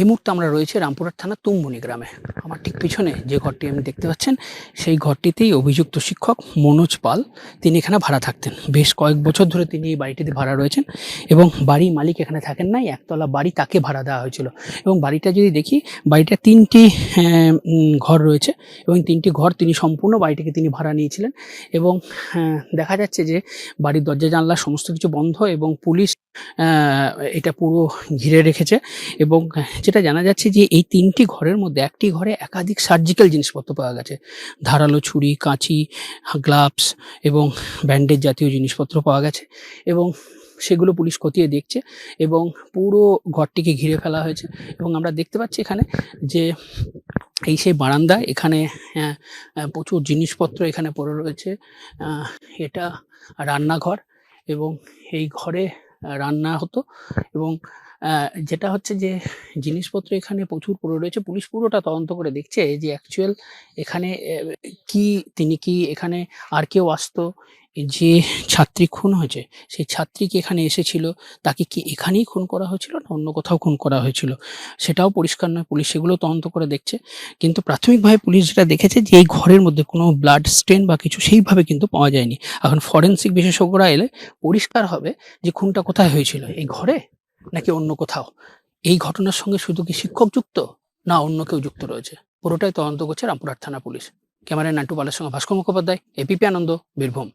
এই মুহূর্তে আমরা রয়েছে রামপুরহাট থানা তুমবনি গ্রামে। আমার ঠিক পিছনে যে ঘরটি আপনি দেখতে পাচ্ছেন, সেই ঘরটিতেই অভিযুক্ত শিক্ষক মনোজ পাল। তিনি এখানে ভাড়া থাকতেন। বেশ কয়েক বছর ধরে তিনি এই বাড়িটিতে ভাড়া রয়েছেন এবং বাড়ি মালিক এখানে থাকেন নাই, একতলা বাড়ি তাকে ভাড়া দেওয়া হয়েছিল। এবং বাড়িটা যদি দেখি বাড়িটা তিনটি ঘর রয়েছে এবং তিনটি ঘর তিনি সম্পূর্ণ বাড়িটিকে তিনি ভাড়া নিয়েছিলেন। এবং দেখা যাচ্ছে যে বাড়ির দরজা, জানলা সমস্ত কিছু বন্ধ এবং পুলিশ এটা পুরো ঘিরে রেখেছে এবং যেটা জানা যাচ্ছে যে এই তিনটি ঘরের মধ্যে একটি ঘরে একাধিক সার্জিক্যাল জিনিসপত্র পাওয়া গেছে। ধারালো ছুরি কাঁচি গ্লাভস এবং ব্যান্ডেজ জাতীয় জিনিসপত্র পাওয়া গেছে এবং সেগুলো পুলিশ খতিয়ে দেখছে এবং পুরো ঘরটিকে ঘিরে ফেলা হয়েছে এবং আমরা দেখতে পাচ্ছি এখানে যে এই সেই বারান্দা এখানে আহ, প্রচুর জিনিসপত্র এখানে পড়ে রয়েছে। এটা রান্নাঘর এবং এই ঘরে রান্না হতো এবং যেটা হচ্ছে যে জিনিসপত্র এখানে প্রচুর পড়ে রয়েছে। পুলিশ পুরোটা তদন্ত করে দেখছে যে অ্যাকচুয়াল এখানে কি, তিনি কি এখানে আর কেউ আসতো যে ছাত্রী খুন হয়েছে, সেই ছাত্রী কি এখানে এসেছিল? তাকে কি এখানেই খুন করা হয়েছিল না অন্য কোথাও খুন করা হয়েছিল? সেটাও পরিষ্কার নয়, পুলিশ সেগুলো তদন্ত করে দেখছে। কিন্তু প্রাথমিকভাবে পুলিশ যেটা দেখেছে যে এই ঘরের মধ্যে কোনো ব্লাড স্টেন বা কিছু সেইভাবে কিন্তু পাওয়া যায়নি। এখন ফরেন্সিক বিশেষজ্ঞরা এলে পরিষ্কার হবে যে খুনটা কোথায় হয়েছিল, এই ঘরে নাকি অন্য কোথাও? এই ঘটনার সঙ্গে শুধু কি শিক্ষক যুক্ত না অন্য কেউ যুক্ত রয়েছে? পুরোটাই তদন্ত করছে রামপুরহাট থানা পুলিশ। ক্যামেরায় নান্টু পালের সঙ্গে ভাস্কর মুখোপাধ্যায় এপিপি আনন্দ, বীরভূম।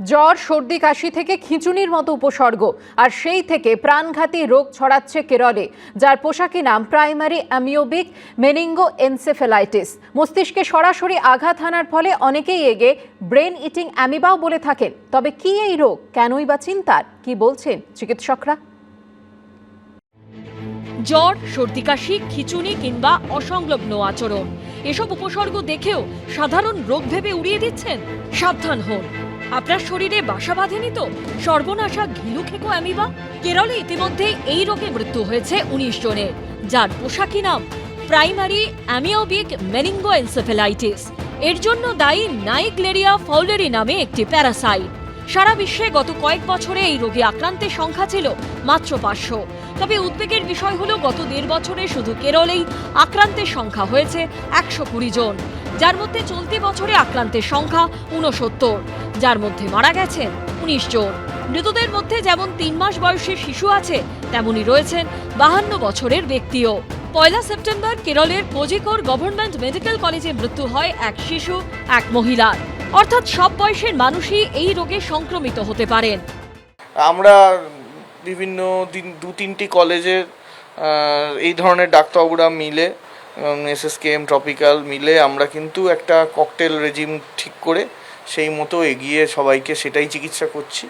জ্বর, সর্দি, কাশি থেকে খিঁচুনির মতো উপসর্গ। আর সেই থেকে প্রাণঘাতী রোগ ছড়াচ্ছে কেরলে, যার পোশাকি নাম প্রাইমারি অ্যামিওবিক মেনিঙ্গো এনসেফেলাইটিস। মস্তিষ্কে সরাসরি আঘাত হানার ফলে অনেকেই এগে ব্রেন ইটিং অ্যামিবাও বলে থাকেন। তবে কি এই রোগ? কেনই বা চিন্তার? কি বলছেন চিকিৎসকরা? জ্বর, সর্দি, কাশি, খিচুনি কিংবা অসংলগ্ন আচরণ। এসব উপসর্গ দেখেও সাধারণ রোগ ভেবে উড়িয়ে দিচ্ছেন? সাবধান হন। আপনার শরীরে বাসা বাঁধেনি তো? সর্বনাশা ঘিলু খেকো অ্যামিবা? কেরলে ইতিমধ্যে এই রোগে মৃত্যু হয়েছে উনিশ জনের, যার পোশাকি নাম প্রাইমারি অ্যামিওবিক মেনিঙ্গো এনসেফেলাইটিস এর জন্য দায়ী নাইগ্লেরিয়া ফাউলেরি নামে একটি প্যারাসাইট। সারা বিশ্বে গত কয়েক বছরে এই রোগে আক্রান্তের সংখ্যা ছিল মাত্র পাঁচশো। তবে উদ্বেগের বিষয় হলো গত দেড় বছরে শুধু কেরলেই আক্রান্তের সংখ্যা হয়েছে একশো কুড়ি জন। যার মধ্যে চলতি বছরে আক্রান্তের সংখ্যা উনসত্তর যার মধ্যে মারা গেছেন উনিশ জন। মৃতদের মধ্যে যেমন তিন মাস বয়সের শিশু আছে, তেমনি রয়েছেন বাহান্ন বছরের ব্যক্তিও। পয়লা সেপ্টেম্বর কেরলের কোজিকোর গভর্নমেন্ট মেডিকেল কলেজে মৃত্যু হয় এক শিশু, এক মহিলার। অর্থাৎ সব বয়সের মানুষই এই রোগে সংক্রমিত হতে পারেন। আমরা বিভিন্ন দিন দু তিনটি কলেজের এই ধরনের ডাক্তারবাবুরা মিলে কে এম ট্রপিক্যাল মিলে আমরা কিন্তু একটা ককটেল রেজিম ঠিক করে সেই মতো এগিয়ে সবাইকে সেটাই চিকিৎসা করছি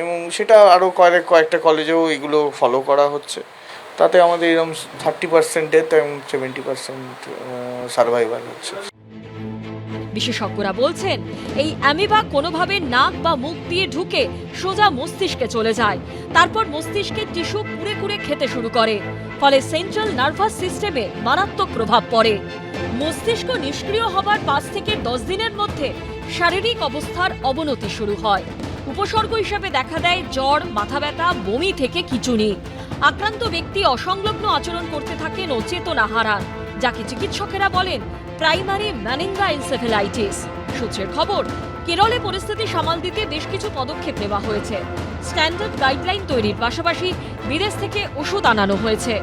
এবং সেটা আরও কয়েক কয়েকটা কলেজেও এগুলো ফলো করা হচ্ছে। তাতে আমাদের এরকম থার্টি পার্সেন্ট ডেথ এবং সেভেন্টি পার্সেন্ট সার্ভাইভাল হচ্ছে। বিশেষজ্ঞরা বলছেন, এই অ্যামিবা কোনোভাবে নাক বা মুখ দিয়ে ঢুকে সোজা মস্তিষ্কে চলে যায়। তারপর মস্তিষ্কের টিস্যু কুড়ে কুড়ে খেতে শুরু করে। ফলে সেন্ট্রাল নার্ভাস সিস্টেমে মারাত্মক প্রভাব পড়ে। মস্তিষ্ক নিষ্ক্রিয় হবার পাঁচ থেকে দশ দিনের মধ্যে শারীরিক অবস্থার অবনতি শুরু হয়। উপসর্গ হিসেবে দেখা দেয় জ্বর, মাথা ব্যথা, বমি থেকে খিচুনি। আক্রান্ত ব্যক্তি অসংলগ্ন আচরণ করতে থাকেন ও চেতনা হারান, যাকে চিকিৎসকেরা বলেন প্রাইমারি ম্যানিঙ্গা এনসেফেলাইটিস। সূত্রের খবর, কেরলে পরিস্থিতি সামাল দিতে বেশ কিছু পদক্ষেপ নেওয়া হয়েছে। স্ট্যান্ডার্ড গাইডলাইন তৈরির পাশাপাশি বিদেশ থেকে ওষুধ আনানো হয়েছে।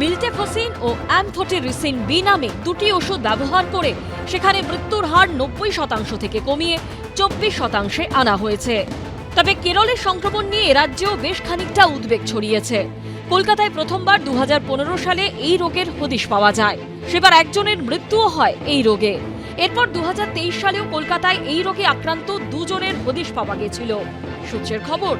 মিল্টেফসিন ও অ্যামফোটেরিসিন বি নামে দুটি ওষুধ ব্যবহার করে সেখানে মৃত্যুর হার নব্বই শতাংশ থেকে কমিয়ে চব্বিশ শতাংশে আনা হয়েছে। তবে কেরলের সংক্রমণ নিয়ে রাজ্যেও বেশ খানিকটা উদ্বেগ ছড়িয়েছে। কলকাতায় প্রথমবার দুহাজার পনেরো সালে এই রোগের হদিশ পাওয়া যায়। সেবার একজনের মৃত্যুও হয় এই রোগে। এরপর দুহাজার তেইশ সালেও কলকাতায় এই রোগে আক্রান্ত দুজনের হদিশ পাওয়া গেছিল। সূত্রের খবর,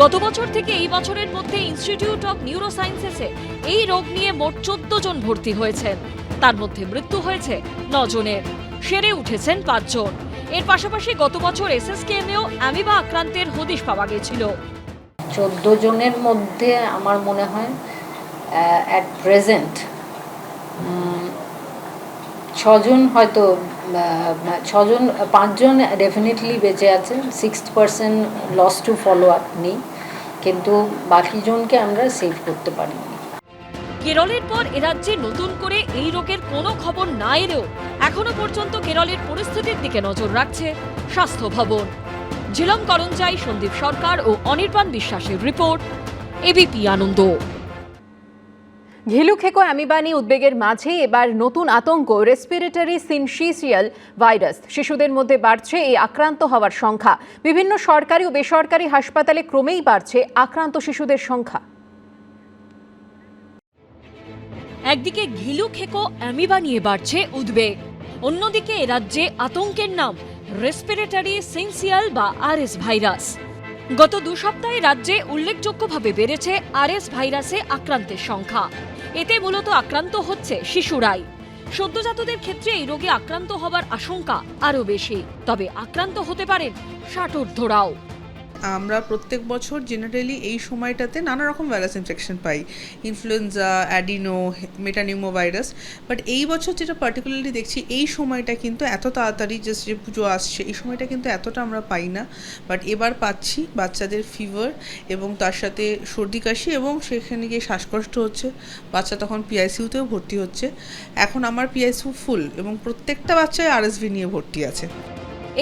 গত বছর থেকে এই বছরের মধ্যে ইনস্টিটিউট অফ নিউরোসায়েন্সেসে এই রোগ নিয়ে মোট চোদ্দ জন ভর্তি হয়েছেন। তার মধ্যে মৃত্যু হয়েছে নজনের সেরে উঠেছেন পাঁচজন এর পাশাপাশি গত বছর এসএসকেএমেও অ্যামিবা আক্রান্তের হদিশ পাওয়া গেছিল। চোদ্দ জনের মধ্যে আমার মনে হয় অ্যাট প্রেজেন্ট ছজন হয়তো ছজন, পাঁচজন ডেফিনেটলি বেঁচে আছেন six percent loss to follow up নেই, কিন্তু বাকি জনকে আমরা সেভ করতে পারিনি। কেরলের পর এরাজ্যে নতুন করে এই রোগের কোনো খবর না এলেও এখনও পর্যন্ত কেরলের পরিস্থিতির দিকে নজর রাখছে স্বাস্থ্য ভবন। ঝিলম করঞ্জাই সন্দীপ সরকার ও অনির্বাণ বিশ্বাসের রিপোর্ট এবিপি আনন্দ। ঘিলুখেকো অ্যামিবানি উদ্বেগের মাঝে এবার নতুন আতঙ্ক রেসপিরেটরি সিনসিসিয়াল ভাইরাস শিশুদের মধ্যে বাড়ছে এই আক্রান্ত হওয়ার সংখ্যা। বিভিন্ন সরকারি ও বেসরকারি হাসপাতালে ক্রমেই বাড়ছে আক্রান্ত শিশুদের সংখ্যা। একদিকে ঘিলু খেকো অ্যামিবা নিয়ে বাড়ছে উদ্বেগ অন্যদিকে রাজ্যে আতঙ্কের নাম। রেসপিরেটরি সেন্সিয়াল বা আরএস ভাইরাস গত দু সপ্তাহে রাজ্যে উল্লেখযোগ্যভাবে বেড়েছে আরএস ভাইরাসে আক্রান্তের সংখ্যা। এতে মূলত আক্রান্ত হচ্ছে শিশুরাই। সদ্যজাতদের ক্ষেত্রে এই রোগে আক্রান্ত হবার আশঙ্কা আরও বেশি। তবে আক্রান্ত হতে পারেন ষাটোর্ধরাও আমরা প্রত্যেক বছর জেনারেলি এই সময়টাতে নানা রকম virus infection pi. Influenza adeno metapneumo virus but এই বছর যেটা পার্টিকুলারলি দেখছি, এই সময়টা কিন্তু এত তাড়াতাড়ি জাস্ট যে পুজো আসছে, এই সময়টা কিন্তু এতটা আমরা পাই না। বাট এবার পাচ্ছি বাচ্চাদের ফিভার এবং তার সাথে সর্দি, কাশি এবং সেখানে গিয়ে শ্বাসকষ্ট হচ্ছে। বাচ্চা তখন পিআইসিউতেও ভর্তি হচ্ছে। এখন আমার পিআইসিউ ফুল এবং প্রত্যেকটা বাচ্চায় আরএসভি নিয়ে ভর্তি আছে।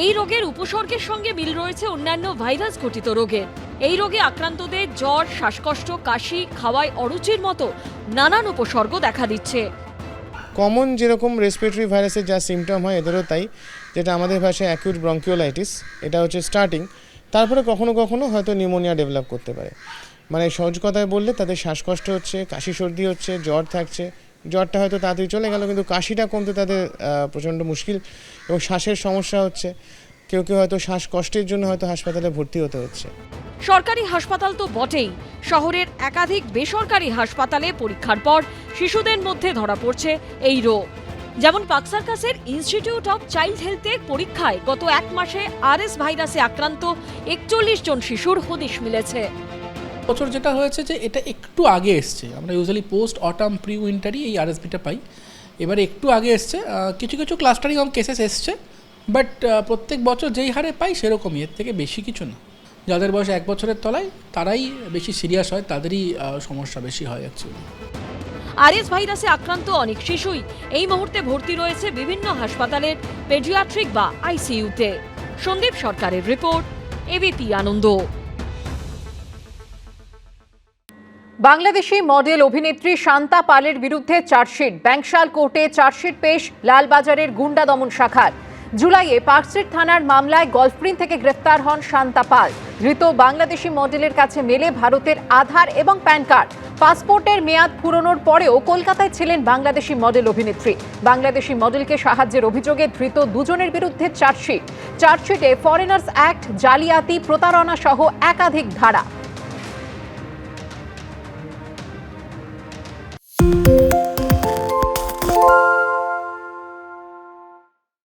এই রোগের উপসর্গের সঙ্গে মিল রয়েছে অন্যান্য ভাইরাস ঘটিত রোগের এই রোগে আক্রান্তদের জ্বর, শ্বাসকষ্ট, কাশি, খাওয়ায় অরুচির মতো নানান উপসর্গ দেখা দিচ্ছে। কমন যেরকম রেসপিরেটরি ভাইরাসের যা সিমটম হয়, এদেরও তাই। যেটা আমাদের ভাষায় অ্যাকিউট ব্রঙ্কিওলাইটিস এটা হচ্ছে স্টার্টিং তারপরে কখনো কখনো হয়তো নিউমোনিয়া ডেভেলপ করতে পারে। মানে সহজ কথায় বললে তাদের শ্বাসকষ্ট হচ্ছে, কাশি সর্দি হচ্ছে, জ্বর থাকছে জ্বরটা হয়তো তাড়াতাড়ি চলে গেল, কিন্তু কাশিটা কমতে তাদের প্রচণ্ড মুশকিল এবং শ্বাসের সমস্যা হচ্ছে। কেউ কেউ হয়তো শ্বাসকষ্টের জন্য হয়তো হাসপাতালে ভর্তি হতে হচ্ছে। সরকারি হাসপাতাল তো বটেই। শহরের একাধিক বেসরকারি হাসপাতালে পরীক্ষার পর শিশুদের মধ্যে ধরা পড়ছে এই রোগ। যেমন পাকসার্কাসের ইনস্টিটিউট অফ চাইল্ড হেলথের পরীক্ষায় গত এক মাসে আরএস ভাইরাসে আক্রান্ত একচল্লিশ জন শিশুর হদিশ মিলেছে। বছর যেটা হয়েছে যে এটা একটু আগে এসছে। আমরা ইউজুয়ালি পোস্ট অটাম প্রি উইন্টারই এই আরএসবিটা পাই। এবারে একটু আগে এসছে। কিছু কিছু ক্লাস্টারিং অফ কেসেস এসছে। বাট প্রত্যেক বছর যেই হারে পাই সেরকমই। এর থেকে বেশি কিছু না। যাদের বয়স এক বছরের তলায়, তারাই বেশি সিরিয়াস হয়। তাদেরই সমস্যা বেশি হয় অ্যাকচুয়ালি আরএস ভাইরাসে আক্রান্ত অনেক শিশুই। এই মুহূর্তে ভর্তি রয়েছে বিভিন্ন হাসপাতালের পেডিয়াট্রিক বা আইসিইউতে সন্দীপ সরকারের report ABP Ananda. Bangladeshi model অভিনেত্রী শান্তা পালের বিরুদ্ধে চার্জশিট। ব্যাংশাল কোর্টে চার্জশিট পেশ লালবাজারের গুন্ডা দমন শাখার। জুলাইয়ে পার্কস্ট্রিট থানার মামলায় গলফপ্রিন থেকে গ্রেফতার হন শান্তা পাল। ধৃত বাংলাদেশি মডেলের কাছে মেলে ভারতের আধার এবং প্যান কার্ড। পাসপোর্টের মেয়াদ ফুরনোর পরেও কলকাতায় ছিলেন বাংলাদেশি মডেল অভিনেত্রী। বাংলাদেশি মডেলকে সাহায্যের অভিযোগে ধৃত দুজনের বিরুদ্ধে চার্জশিট। চার্জশিটে ফরেনার্স অ্যাক্ট, জালিয়াতি, প্রতারণা সহ একাধিক ধারা। thank you